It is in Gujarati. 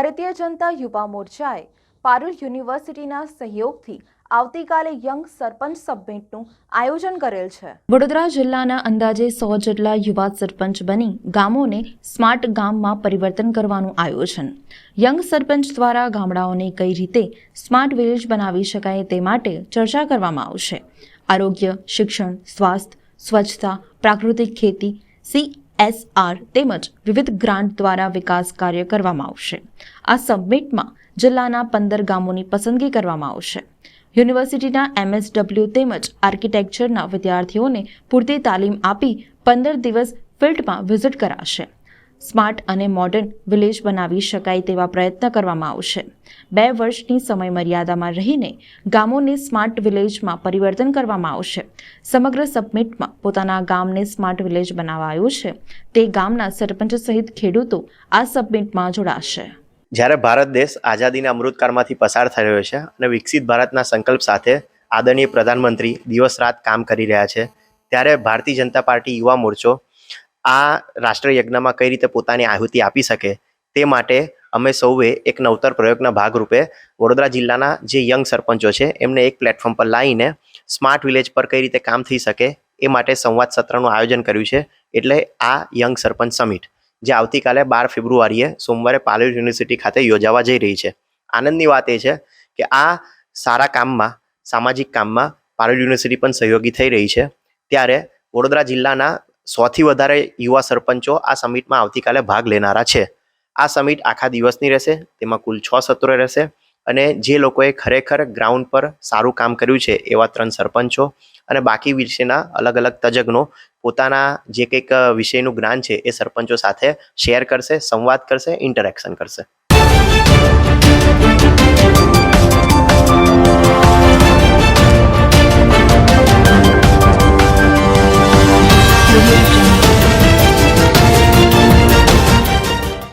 ભારતીય જનતા યુવા મોરચાએ પારુલ યુનિવર્સિટીના સહયોગથી આવતીકાલે યંગ સરપંચ સબમિટનું આયોજન કરેલ છે. વડોદરા જિલ્લાના અંદાજે સો જેટલા યુવા સરપંચ બની ગામોને સ્માર્ટ ગામમાં પરિવર્તન કરવાનું આયોજન. યંગ સરપંચ દ્વારા ગામડાઓને કઈ રીતે સ્માર્ટ વિલેજ બનાવી શકાય તે માટે ચર્ચા કરવામાં આવશે. આરોગ્ય, શિક્ષણ સ્વાસ્થ્ય સ્વચ્છતા, પ્રાકૃતિક ખેતી સીએસઆર તેમજ વિવિધ ગ્રાન્ટ દ્વારા વિકાસ કાર્ય કરવામાં આવશે. આ સબમિટમાં જિલ્લાના પંદર ગામોની પસંદગી કરવામાં આવશે. યુનિવર્સિટીના એમએસડબલ્યુ તેમજ આર્કિટેક્ચરના વિદ્યાર્થીઓને પૂરતી તાલીમ આપી પંદર દિવસ ફિલ્ડમાં વિઝિટ કરાશે. સ્માર્ટ અને મોડર્ન વિલેજ બનાવી શકાય તેવા પ્રયત્ન કરવામાં આવશે. બે વર્ષની સમય મર્યાદામાં રહીને ગામોને સ્માર્ટ વિલેજમાં પરિવર્તન કરવામાં આવશે. સમગ્ર સબમિટમાં પોતાના ગામને સ્માર્ટ વિલેજ બનાવાયું છે. તે ગામના સરપંચ સહિત ખેડૂતો આ સબમિટમાં જોડાશે. જ્યારે ભારત દેશ આઝાદીના અમૃતકાળમાંથી પસાર થઈ રહ્યો છે અને વિકસિત ભારતના સંકલ્પ સાથે આદરણીય પ્રધાનમંત્રી દિવસ રાત કામ કરી રહ્યા છે, ત્યારે ભારતીય જનતા પાર્ટી યુવા મોરચો આ રાષ્ટ્રયજ્ઞમાં કઈ રીતે પોતાની આહુતિ આપી શકે તે માટે અમે સૌએ એક નવતર પ્રયોગના ભાગરૂપે વડોદરા જિલ્લાના જે યંગ સરપંચો છે, એમને એક પ્લેટફોર્મ પર લાવીને સ્માર્ટ વિલેજ પર કઈ રીતે કામ થઈ શકે એ માટે સંવાદ સત્રનું આયોજન કર્યું છે, એટલે આ યંગ સરપંચ સમિટ જે આવતીકાલે બાર ફેબ્રુઆરીએ સોમવારે પાલોલ યુનિવર્સિટી ખાતે યોજાવા જઈ રહી છે. આનંદની વાત એ છે કે આ સારા કામમાં, સામાજિક કામમાં પાલોલ યુનિવર્સિટી પણ સહયોગી થઈ રહી છે. ત્યારે વડોદરા જિલ્લાના સોથી વધારે યુવા સરપંચો આ સમિટમાં આવતીકાલે ભાગ લેનારા છે. આ સમિટ આખા દિવસની રહેશે, તેમાં કુલ છ સત્રો રહેશે અને જે લોકોએ ખરેખર ગ્રાઉન્ડ પર સારું કામ કર્યું છે એવા ત્રણ સરપંચો અને બાકી વિષયના અલગ અલગ તજજ્ઞો પોતાના જે કંઈક વિષયનું જ્ઞાન છે એ સરપંચો સાથે શેર કરશે, સંવાદ કરશે, ઇન્ટરેક્શન કરશે.